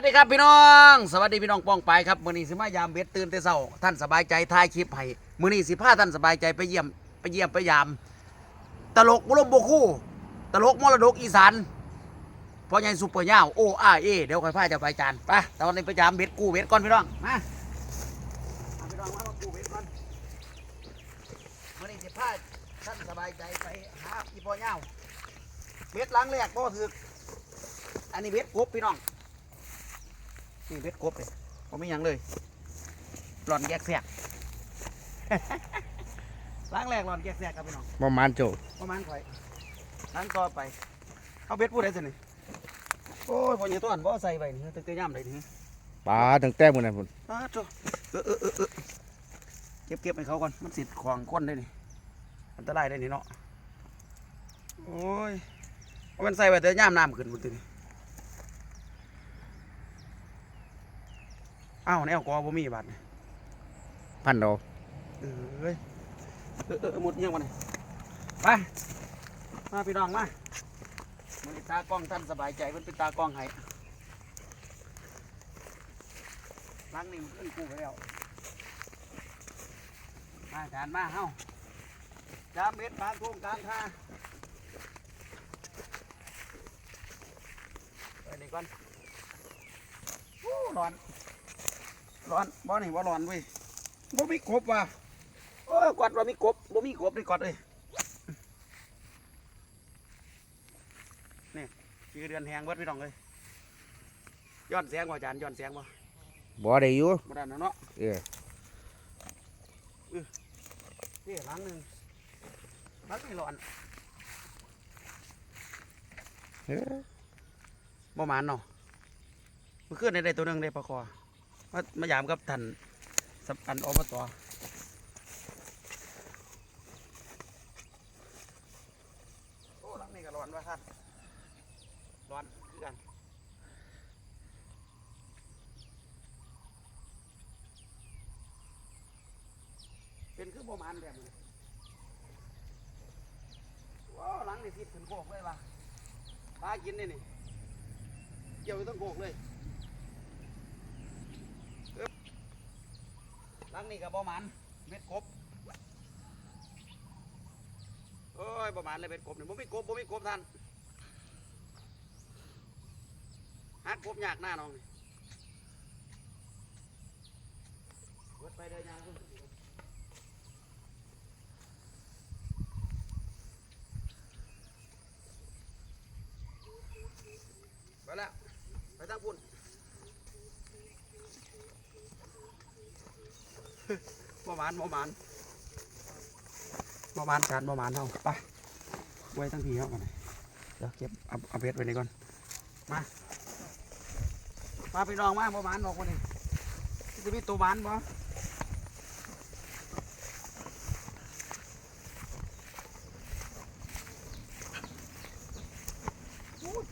วัสดีครับพี่น้อง สวัสดีพี่น้องป้องไปครับมื้อนี้สิมายามเบ็ดตื่นแต่เช้าท่านสบายใจถ่ายคลิปให้มื้อนี้สิพาท่านสบายใจไปเยี่ยมไปเยี่ยมไปยาม ตลกบุรมบคู่ ตลกมรดกอีสานพ่อใหญ่ซุปเปอร์ย่าวโออาเอเดี๋ยวค่อยพาจะไปจานไปตอนนี้ไปยามเบ็ดกู้เบ็ดก่อนพี่น้องมาพี่น้องมามากู้เบ็ดก่อนมื้อนี้สิพาท่านสบายใจไปหาอีพ่อย่าวเบ็ดหลังแรกก็คืออันนี้เบ็ดกบพี่น้อง นี่เบ็ดกบเลยผมไม่ยังเลย หลอนแยกแสกล้างแรกหลอนแยกแสกครับพี่น้องประมาณโจประมาณข่อยล้างต่อไป เอาเบ็ดพูดได้สินี่โอ้ยพอเนี่ยตัวอันบ่ใส่ไปนี่ตึกเตยย่ำเลยนี่ปลาตั้งแต่มื้อนั้นพุ่นอ้าวโถ่เออเออเออเออเก็บเก็บให้เขาก่อน มันสิของก้นได้นี่อันตรายได้นี่เนาะ โอ้ยเอามันใส่ไปแต่ย่ำน้ำขึ้นบนตัวนี้ อ้าวแนวกอบ่มีบาดนี่พันดอกเอ้ยเออเออหมดยังวะเนี่ยไปมาพี่น้องมามันตากล้องท่านสบายใจมันเป็นตากล้องให้ล้างนี่มันขึ้นกูไปแล้วมาจานมาเฮ้าจามเม็ดบางทุ่งกลางท่าไปนี่ก่อนโอ้ร้อน ร้อนบ่นี่บ่ร้อนเว้ยบ่มีกบว่ะโอ้ยกอดว่ามีกบบ่มีกบเลยกอดเลยนี่คือเดือนแหงเบิดพี่น้องเลยย้อนแสงว่าอาจารย์ย้อนแสงบ่บ่ได้อยู่บ่ได้นะเนาะเออนี่หลังหนึงหลังนี่ร้อนเออบ่หมานเนาะเมื่อคืนได้ได้ตัวหนึงได้ปลาคอ มามายามกับท่านสับอันอบตโอ้หลังนี่ก็ร้อนว่าท่านร้อนคือกันเป็นคือบ่หมันแบบนี้ว้าวหลังนี่ทิศขึ้นโคกเลยว่ะปลากินนี่นี่เกี่ยวอยู่ต้องโคกเลยอึ๊บ หลังนี่กับบ่หมันเม็ดกบโอ้ยบ่หมันเลยเม็ดกบนี่บ่มีกบบ่มีกบท่านหากกบยากหน้าน้องนี่เบิดไปเดินยางขึ้นไปแล้วไปตั้งปุ่น บ่หมานบ่หมานบ่หมานจานบ่หมานเท่าไปไว้ตั้งทีครับก่อนเดี๋ยวเก็บเอาเอาเบ็ดไว้นี่ก่อนมามาพี่น้องมาบ่หมานออกมานี่จะมีตัวหมานบ่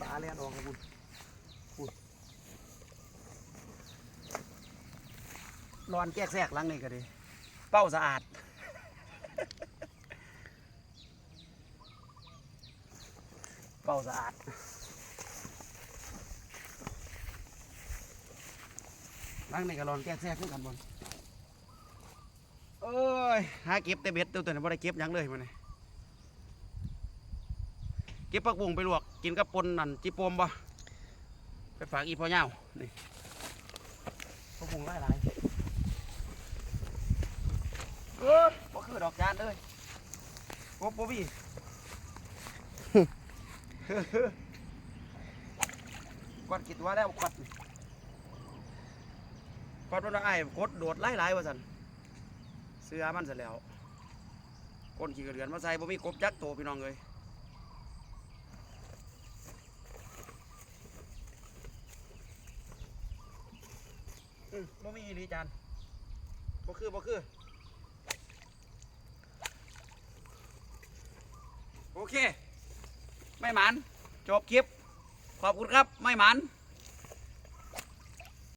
ปลาเลียนออกครับคุณ ร้อนแก้แทกหลังนี่ก็ดี เป้าสะอาด เป้าสะอาดหลังนี่ก็ร้อนแก้แทกขึ้นกันบนเอ้ยหาเก็บแต่เบ็ดตัวตัวนี้บ่ได้เก็บยังเลยมันนี่เก็บผักบุ้งไปลวกกินกับปนนั่นจิปมบ่ไปฝากอีพ่อเน่านี่ผักบุ้งหลายหลายๆเออบ่คือ ดอกจานเลยกบบ่มีกดกิดว่าแล้วกดกดว่าไอ้กดโดดไล่ไล่ว่าสันเสื้อมันเสร็จแล้วก้นขี้กระเดือนมาใส่บ่มีกบยักษ์โตพี่น้องเลยบ่มีอีหลีจานบ่คือบ่คือ โอเค ไม่หมันจบคลิป ขอบคุณครับ ไม่หมัน